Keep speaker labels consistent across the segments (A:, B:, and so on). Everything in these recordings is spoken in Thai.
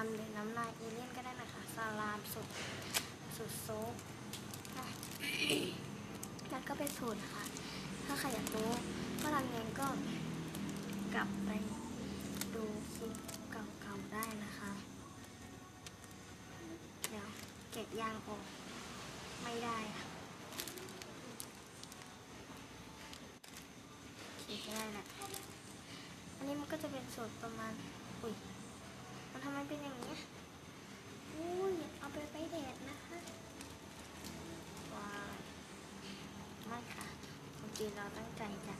A: ามหรือน้ำลายเอเลี่ยนก็ได้นะคะสลามสุดสุดโซฟอะนั่นก็เป็นสูตรนะคะ ถ้าใครอยากรู้ว่าทำยังไงก็กลับไปดูคลิปเก่าๆได้นะคะ เดี๋ยวเก็บยางออกไม่ได้ค่ะขีกได้แหละ อันนี้มันก็จะเป็นสูตรประมาณ อุ้ย ทำไมเป็นอย่างนี้อุ้ยเอาไปไปแดดนะคะว้าวไม่ค่ะจริงๆเราตั้งใจจะ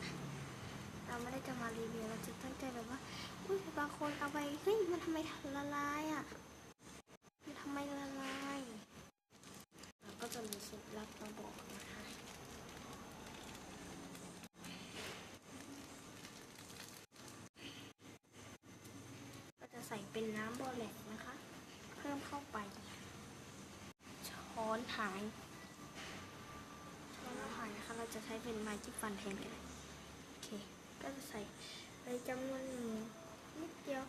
A: เราไม่ได้จะมารีวิวเราจะตั้งใจแบบว่าอุ้ยบางคนเอาไปเฮ้ยมันทำไมละลายอะ มันทำไมละลายเราก็จะมีเคล็ดลับมาบอกนะคะ ก็จะใส่เป็นน้ำบอ แลกนะคะ เพิ่มเข้าไป ช้อนหาย ช้อนหายนะคะ เราจะใช้เป็นไม้จิ้มฟันแทนเลยโอเค ก็จะใส่ไปจำนวนหนึ่งนิดเดียว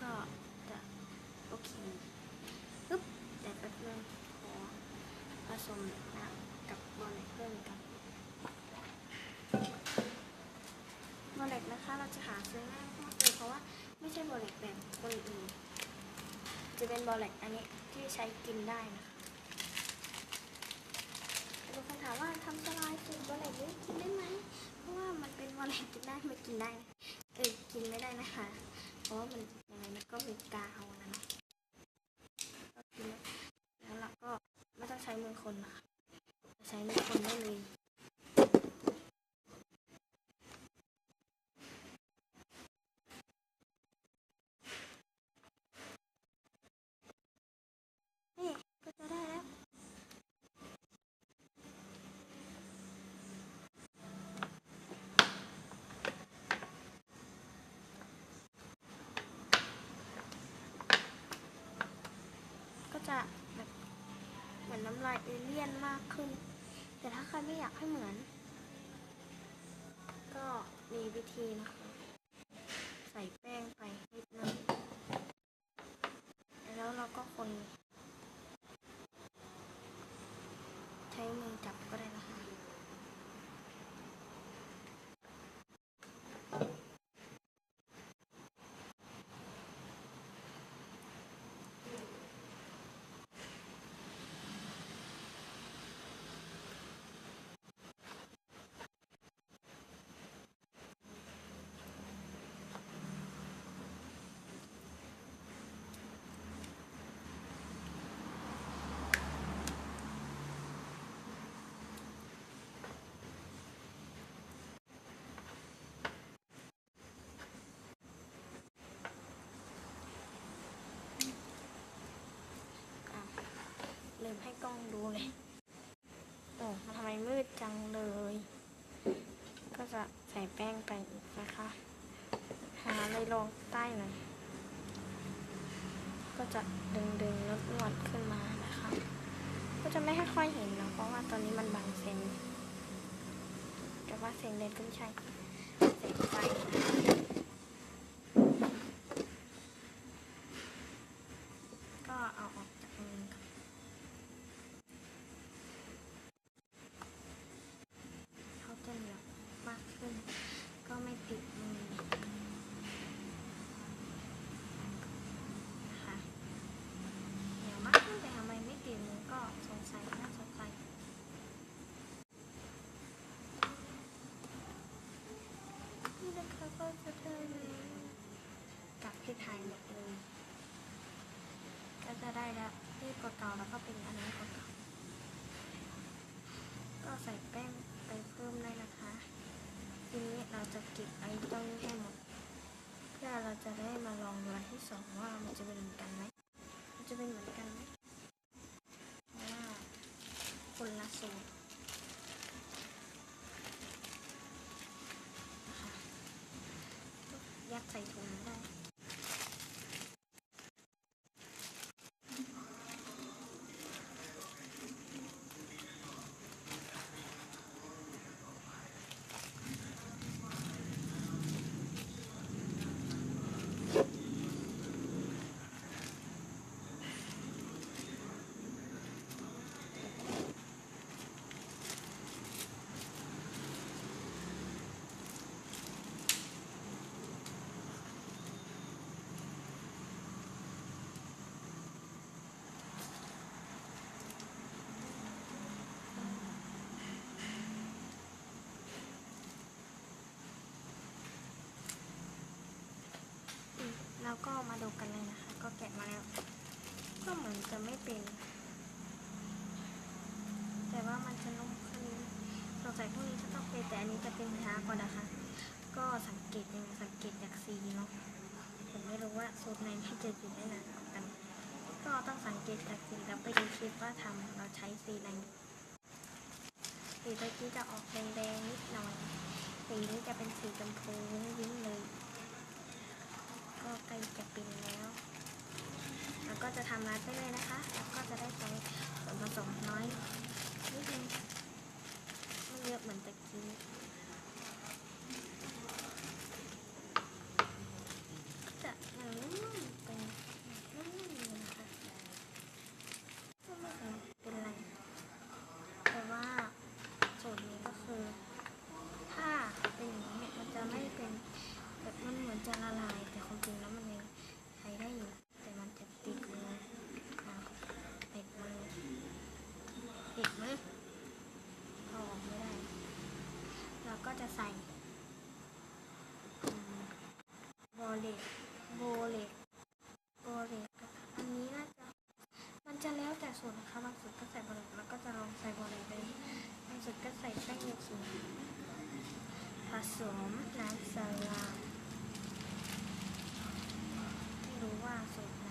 A: ก็จะโอเคปึ๊บแต่แป๊บนึงขอผสมน้ำกับบอลเล็กเพิ่มกันบอลเล็กนะคะ เรา จะหาซื้อง่ายมากเลยเพราะว่าไม่ใช่บอลเล็กแบบคนอื่นจะเป็นบอลเล็กอันนี้ที่ใช้กินได้นะคะบางคนถามว่าทำสลายสูตรบอลเล็กนี้กินได้ไหมเพราะว่ามันเป็นบอลเล็กกินได้ไม่กินได้เออกินไม่ได้นะคะ เพราะว่ามันยังไงมันก็มีกาวนะนะแล้วเราก็ไม่ต้องใช้มือคนนะคะใช้มือคนได้เลย ลายเอเลี่ยนมากขึ้น แต่ถ้าใครไม่อยากให้เหมือน ก็มีวิธีนะคะ ใส่แป้งไปนิดนึงแล้วเราก็คน ใช้มือจับก็ได้นะคะ อะลืมให้ กล้องดูเลยโอ้มันทำไมมืดจังเลย ก็จะใส่แป้งไปอีกนะคะ หาอะไรรองใต้หน่อย ก็จะดึงดึงแล้วนวดขึ้นมานะคะ ก็จะไม่ค่อยเห็นเนะเพราะว่าตอนนี้มันบังเซนแต่ว่าเซนเลนก็ไม่ใช่เซนไฟก็เอาออกจากมือค่ะเขาจะเหนียวมากขึ้น ก็ไม่ติดมือค่ะเหนียวมากขึ้นแต่ทำไมไม่ติดมือก็สงสัยน่าสนใจ นี่นะคะก็จะได้แล้วกับที่ถ่ายหมดเลย ก็จะได้ แล้วที่เก่าแล้วก็เป็นอันนี้เก่าก็ใส่แป้งไปเพิ่มได้นะคะ ทีนี้เราจะเก็บไอ้เจ้านี้ให้หมด เพื่อเราจะได้มาลองดูอันที่สองว่ามันจะเป็นเหมือนกันไหมมันจะเป็นเหมือนกันไหมว่าคนละสูตรยัดใส่ถุง เราก็มาดูกันเลยนะคะ ก็แกะมาแล้ว ก็เหมือนจะไม่เป็น แต่ว่ามันจะนุ่มขึ้นสงสัยพวกนี้จะต้องเป็นแต่อันนี้จะเป็นช้ากว่านะคะ ก็สังเกตยังสังเกตจากสีเนาะผมไม่รู้ว่าสูตรไหนที่จะอยู่ได้นานกัน ก็ต้องสังเกตจากสีแล้วไปดูคลิปว่าทำเราใช้สีไหนสีตะกี้จะออกแดงๆนิดหน่อย สีนี้จะเป็นสีชมพูยิ้มเลย ก็ใกล้จะเป็นแล้วแล้วก็จะทำร้านไปเลยนะคะ แล้วก็จะได้ใช้ส่วนผสมน้อยนิดนึงไม่เยอะเหมือนตะกี้จะอย่างนุ่มๆเป็นนุ่มๆเลยนะคะก็ไม่เป็นไร แต่ว่าสูตรนี้ก็คือ ถ้าเป็นอย่างนี้เนี่ยมันจะไม่เป็นแบบมันเหมือนจะละลาย แต่ความจริงแล้วมันยังใช้ได้อยู่ แต่มันจะติดมือนะติดมือติดมือเอาออกไม่ได้ เราก็จะใส่อืมโบ เลตโบเลตโบเลตนะคะอันนี้น่าจะมันจะแล้วแต่ส่วนนะคะบางส่วนก็ใส่โบเลตแล้วก็จะลองใส่โบเลตไปบางส่วนก็ใส่แป้งเยคีผสมน้ำสลามไม่รู้ว่าสูตร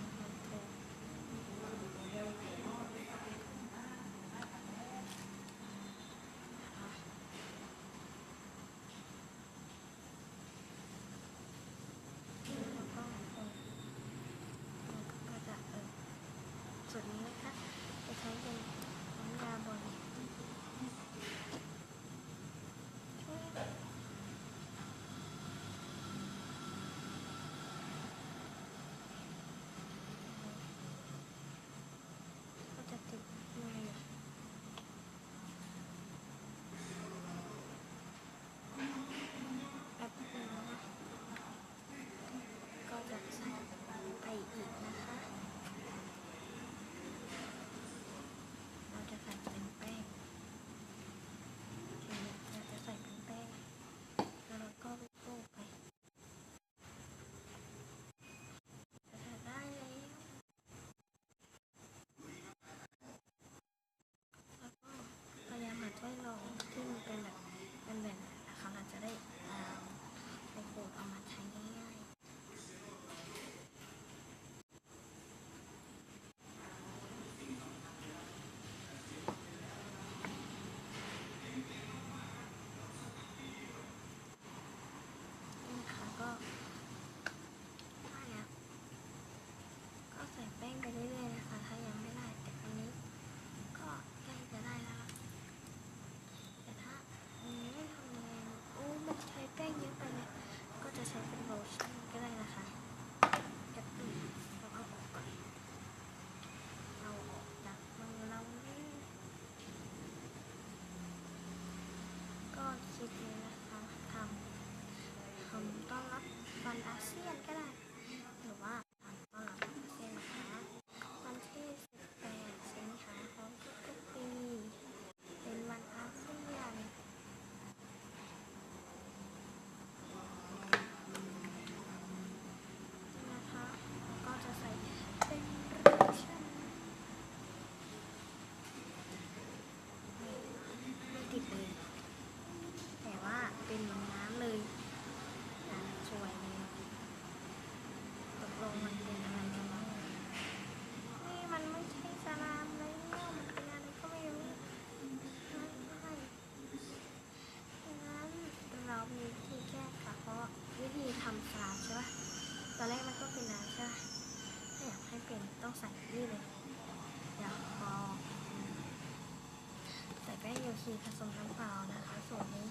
A: ต้อนรับวันอาเซียนก็ได้หรือว่าทำต้อนรับวันอาเซียนนะคะ วันที่ 18 สิงหาคมทุกๆปี เป็นวันอาเซียน นะคะ ก็จะใส่เป็นโลชั่นไม่ไม่ติดเลย แต่ว่าเป็นเหมือนน้ำเลยน้ำสวยเลยตกลงมันเป็นอะไรกันบ้างนี่มันไม่ใช่สลามเลยเนี่ยมันเป็นอะไรก็ไม่รู้ไม่ใช่งั้นเรามีวิธีแก้ค่ะเพราะวิธีทำสลามใช่ปะตอนแรกมันก็เป็นน้ำใช่ปะถ้าอยากให้เป็น ต้องใส่นี่เลยอยากพอใส่แป้งโยคีผสมน้ำเปล่านะคะส่วนนี้